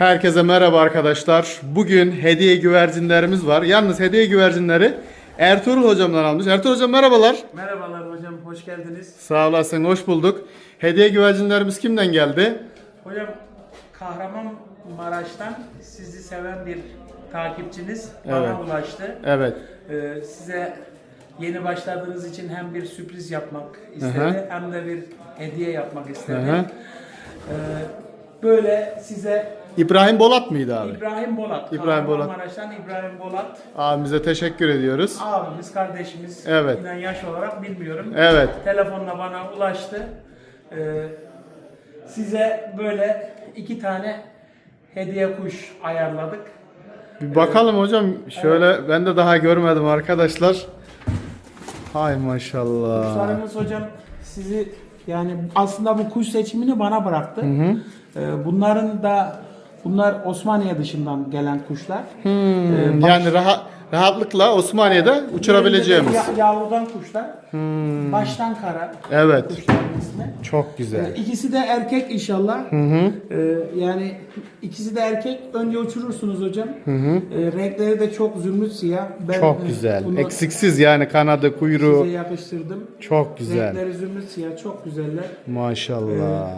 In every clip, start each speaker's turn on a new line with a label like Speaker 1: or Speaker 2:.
Speaker 1: Herkese merhaba arkadaşlar. Bugün hediye güvercinlerimiz var. Yalnız hediye güvercinleri Ertuğrul hocamdan almış. Ertuğrul hocam merhabalar.
Speaker 2: Merhabalar hocam, hoş geldiniz.
Speaker 1: Sağ olasın, hoş bulduk. Hediye güvercinlerimiz kimden geldi?
Speaker 2: Hocam Kahramanmaraş'tan sizi seven bir takipçiniz bana
Speaker 1: Evet.
Speaker 2: ulaştı.
Speaker 1: Evet.
Speaker 2: Ee, size yeni başladığınız için hem bir sürpriz yapmak istedi
Speaker 1: hı.
Speaker 2: hem de bir hediye yapmak istedi.
Speaker 1: Hı hı.
Speaker 2: Ee, böyle size
Speaker 1: İbrahim Bolat mıydı abi?
Speaker 2: İbrahim Bolat,
Speaker 1: İbrahim Bolat.
Speaker 2: Kahramanmaraş'tan İbrahim Bolat,
Speaker 1: Abimize teşekkür ediyoruz.
Speaker 2: abimiz, kardeşimiz,
Speaker 1: Evet.
Speaker 2: inan yaş olarak bilmiyorum.
Speaker 1: Evet.
Speaker 2: Telefonla bana ulaştı. Ee, size böyle iki tane hediye kuş ayarladık.
Speaker 1: Bir bakalım hocam. Şöyle ben de daha görmedim arkadaşlar. Hay maşallah.
Speaker 2: Kuşlarımız hocam sizi yani aslında bu kuş seçimini bana bıraktı. Ee, bunların da bunlar Osmaniye dışından gelen kuşlar.
Speaker 1: Hmm, yani rahat rahatlıkla Osmaniye'de uçurabileceğimiz.
Speaker 2: Ya, yavrudan kuşlar. Baştan kara.
Speaker 1: Evet.
Speaker 2: İsmi.
Speaker 1: Çok güzel.
Speaker 2: İkisi de erkek inşallah. Ee, yani ikisi de erkek. Önce uçurursunuz hocam. Ee, renkleri de çok zümrüt siyah. Ben,
Speaker 1: Çok
Speaker 2: e,
Speaker 1: güzel.
Speaker 2: bunu
Speaker 1: Eksiksiz yani kanadı, kuyruğu.
Speaker 2: size yakıştırdım.
Speaker 1: Çok güzel.
Speaker 2: Renkleri zümrüt siyah. Çok güzeller.
Speaker 1: Maşallah.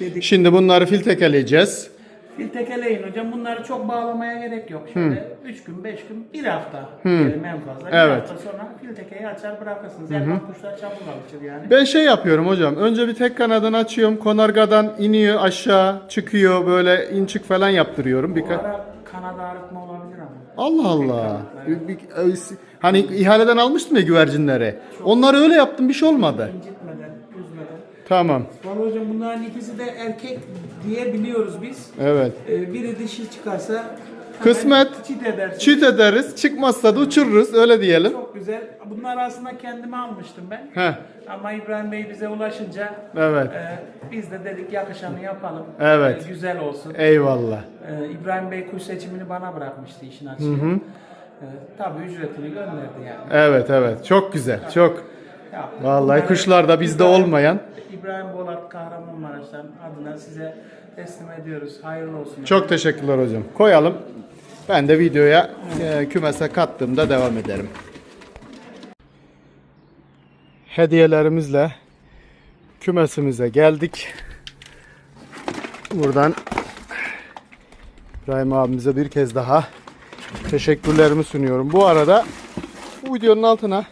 Speaker 2: Dedik.
Speaker 1: Şimdi bunları filtekeleyeceğiz.
Speaker 2: Bir tekeleyin hocam. Bunları çok bağlamaya gerek yok. Şöyle 3 gün, 5 gün, bir hafta diyelim en fazla. Bir
Speaker 1: Evet.
Speaker 2: hafta sonra filtekeyi açar bırakırsınız. Erman kuşlar çabuk alışır yani.
Speaker 1: Ben şey yapıyorum hocam. Önce bir tek kanadını açıyorum. Konargadan iniyor aşağı çıkıyor böyle in çık falan yaptırıyorum.
Speaker 2: Bu
Speaker 1: Birkaç...
Speaker 2: ara kanada ağrıtma olabilir ama.
Speaker 1: Allah Allah. Bir- bir- hani ihaleden almıştım ya güvercinleri. Onları öyle yaptım bir şey olmadı.
Speaker 2: İncitmeden, üzmeden.
Speaker 1: Tamam.
Speaker 2: Vallahi hocam bunların ikisi de erkek diye biliyoruz biz.
Speaker 1: Evet.
Speaker 2: Ee, biri dişi çıkarsa
Speaker 1: Kısmet.
Speaker 2: çit edersin.
Speaker 1: Çift ederiz. Çıkmazsa da uçururuz. Öyle diyelim.
Speaker 2: Çok güzel. Bunlar aslında kendime almıştım ben.
Speaker 1: Heh.
Speaker 2: Ama İbrahim Bey bize ulaşınca
Speaker 1: Evet.
Speaker 2: e, biz de dedik yakışanı yapalım.
Speaker 1: Evet.
Speaker 2: E, güzel olsun.
Speaker 1: Eyvallah.
Speaker 2: E, İbrahim Bey kuş seçimini bana bırakmıştı işin açığı. E, tabii ücretini gönderdi yani.
Speaker 1: Evet evet. Çok güzel. Çok.
Speaker 2: Yaptık.
Speaker 1: Vallahi
Speaker 2: Bunları
Speaker 1: kuşlar da bizde
Speaker 2: İbrahim-
Speaker 1: olmayan.
Speaker 2: İbrahim Bolat Kahramanmaraş'tan adına size teslim ediyoruz. Hayırlı olsun.
Speaker 1: Çok teşekkürler hocam. Koyalım. Ben de videoya e, kümese kattığımda devam ederim. Hediyelerimizle kümesimize geldik. Buradan İbrahim abimize bir kez daha teşekkürlerimi sunuyorum. Bu arada bu videonun altına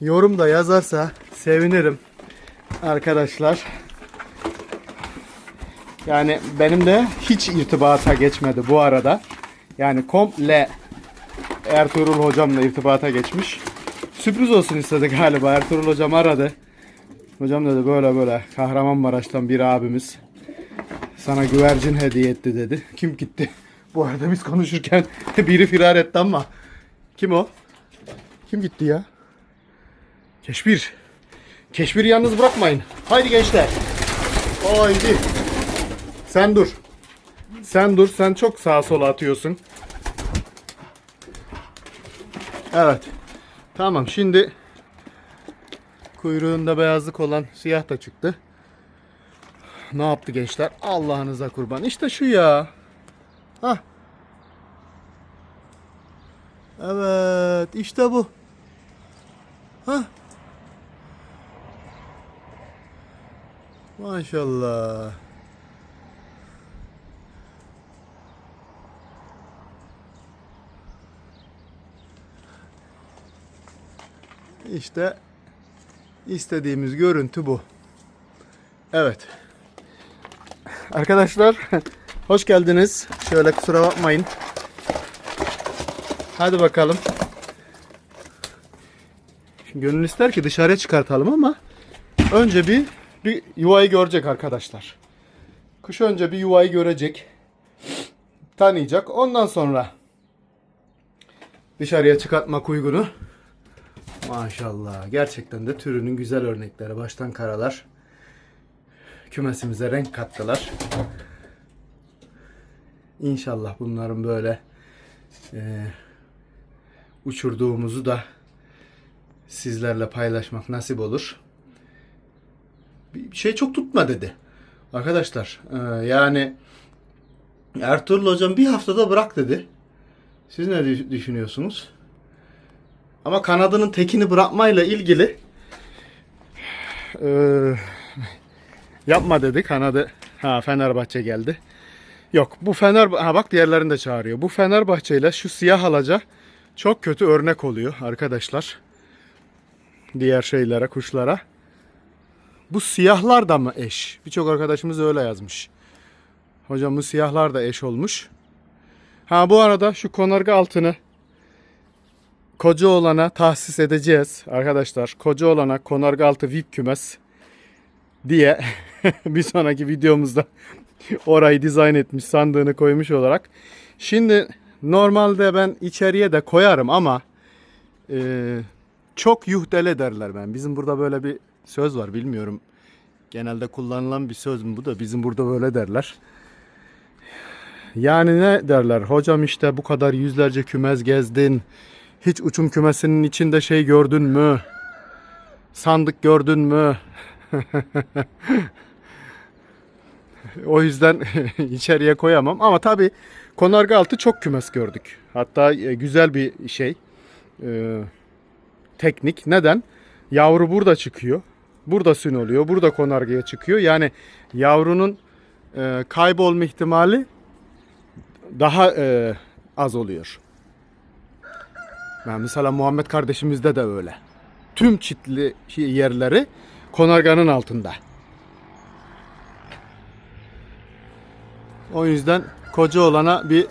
Speaker 1: yorum da yazarsa sevinirim arkadaşlar. Yani benim de hiç irtibata geçmedi bu arada. Yani komple Ertuğrul hocamla irtibata geçmiş. Sürpriz olsun istedi galiba. Ertuğrul hocam aradı. Hocam dedi böyle böyle Kahramanmaraş'tan bir abimiz sana güvercin hediye etti dedi. Kim gitti? Bu arada biz konuşurken biri firar etti ama kim o? Kim gitti ya? Keşbir. Keşbir'i yalnız bırakmayın. Haydi gençler. Haydi. Sen dur. Sen dur. Sen çok sağa sola atıyorsun. Evet. Tamam şimdi kuyruğunda beyazlık olan siyah da çıktı. Ne yaptı gençler? Allah'ınıza kurban. İşte şu ya. Hah. Evet, işte bu. Hah. Maşallah. İşte istediğimiz görüntü bu. Evet. Arkadaşlar hoş geldiniz. Şöyle kusura bakmayın. Hadi bakalım. Şimdi gönül ister ki dışarıya çıkartalım ama önce bir bir yuvayı görecek arkadaşlar. Kuş önce bir yuvayı görecek. Tanıyacak. Ondan sonra dışarıya çıkartmak uygunu. Maşallah. Gerçekten de türünün güzel örnekleri. Baştan karalar. Kümesimize renk kattılar. İnşallah bunların böyle e, uçurduğumuzu da sizlerle paylaşmak nasip olur. Bir şey çok tutma dedi. Arkadaşlar e, yani Ertuğrul hocam bir haftada bırak dedi. Siz ne dü- düşünüyorsunuz? Ama kanadının tekini bırakmayla ilgili eee, yapma dedi. Kanadı ha Fenerbahçe geldi. Yok bu Fener ha bak diğerlerini de çağırıyor. Bu Fenerbahçe ile şu siyah halaca çok kötü örnek oluyor arkadaşlar. Diğer şeylere, kuşlara. Bu siyahlar da mı eş? Birçok arkadaşımız öyle yazmış. Hocam bu siyahlar da eş olmuş. Ha bu arada şu konarga altını koca olana tahsis edeceğiz arkadaşlar. Koca olana konarga altı VIP kümes diye bir sonraki videomuzda orayı dizayn etmiş sandığını koymuş olarak. Şimdi normalde ben içeriye de koyarım ama e, çok yuhdele derler ben. Bizim burada böyle bir söz var bilmiyorum. Genelde kullanılan bir söz mü bu da bizim burada böyle derler. Yani ne derler? Hocam işte bu kadar yüzlerce kümez gezdin. Hiç uçum kümesinin içinde şey gördün mü? Sandık gördün mü? o yüzden içeriye koyamam. Ama tabii konarga altı çok kümes gördük. Hatta e, güzel bir şey. E, teknik. Neden? Yavru burada çıkıyor. Burada sün oluyor. Burada konargaya çıkıyor. Yani yavrunun e, kaybolma ihtimali daha e, az oluyor. Yani mesela Muhammed kardeşimizde de öyle. Tüm çitli yerleri konarganın altında. O yüzden koca olana bir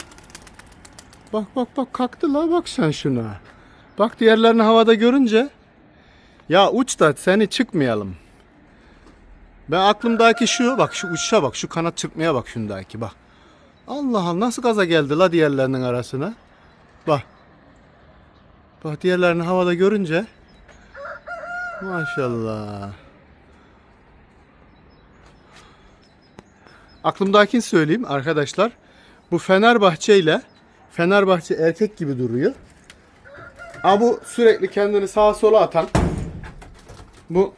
Speaker 1: bak bak bak kalktı la bak sen şuna. Bak diğerlerini havada görünce ya uç da seni çıkmayalım. Ben aklımdaki şu bak şu uçuşa bak şu kanat çırpmaya bak şundaki bak. Allah Allah nasıl gaza geldi la diğerlerinin arasına. Bak. Bak diğerlerini havada görünce. Maşallah. Aklımdakini söyleyeyim arkadaşlar. Bu Fenerbahçe ile Fenerbahçe erkek gibi duruyor. Ama bu sürekli kendini sağa sola atan bu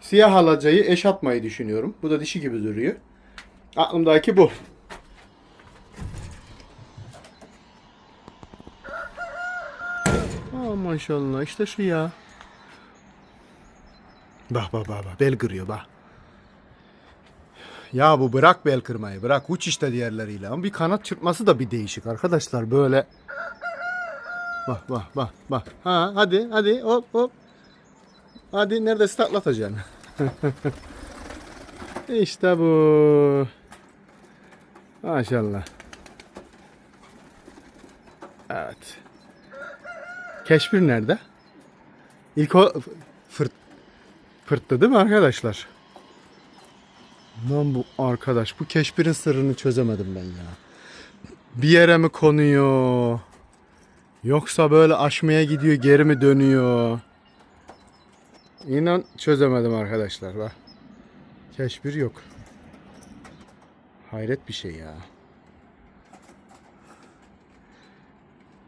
Speaker 1: siyah halacayı eş atmayı düşünüyorum. Bu da dişi gibi duruyor. Aklımdaki bu. Maşallah işte şu ya. Bak bak bak bak bel kırıyor bak. Ya bu bırak bel kırmayı bırak uç işte diğerleriyle. Ama bir kanat çırpması da bir değişik arkadaşlar böyle. Bak bak bak bak. Ha hadi hadi hop hop. Hadi nerede staklatacaksın? işte bu. Maşallah. Evet. Keşfir nerede? İlk o fırt fırttı değil mi arkadaşlar? Lan bu arkadaş bu keşfirin sırrını çözemedim ben ya. Bir yere mi konuyor? Yoksa böyle aşmaya gidiyor geri mi dönüyor? İnan çözemedim arkadaşlar bak. Keşfir yok. Hayret bir şey ya.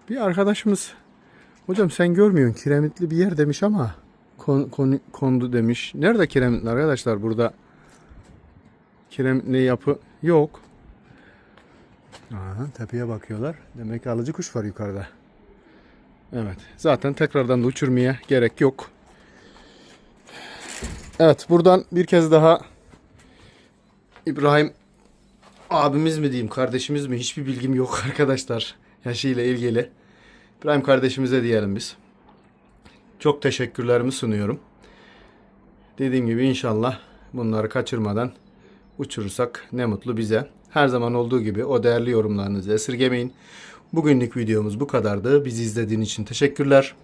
Speaker 1: Bir arkadaşımız hocam sen görmüyorsun kiremitli bir yer demiş ama kon, kon- kondu demiş. Nerede kiremitli arkadaşlar burada? Kiremitli yapı yok. Aha, tepeye bakıyorlar. Demek ki alıcı kuş var yukarıda. Evet. Zaten tekrardan da uçurmaya gerek yok. Evet. Buradan bir kez daha İbrahim abimiz mi diyeyim, kardeşimiz mi hiçbir bilgim yok arkadaşlar. Yaşıyla ilgili. İbrahim kardeşimize diyelim biz. Çok teşekkürlerimi sunuyorum. Dediğim gibi inşallah bunları kaçırmadan uçurursak ne mutlu bize. Her zaman olduğu gibi o değerli yorumlarınızı esirgemeyin. Bugünlük videomuz bu kadardı. Bizi izlediğin için teşekkürler.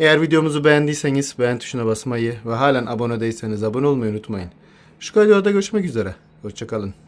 Speaker 1: Eğer videomuzu beğendiyseniz beğen tuşuna basmayı ve halen abone değilseniz abone olmayı unutmayın. Şu videoda görüşmek üzere. Hoşçakalın.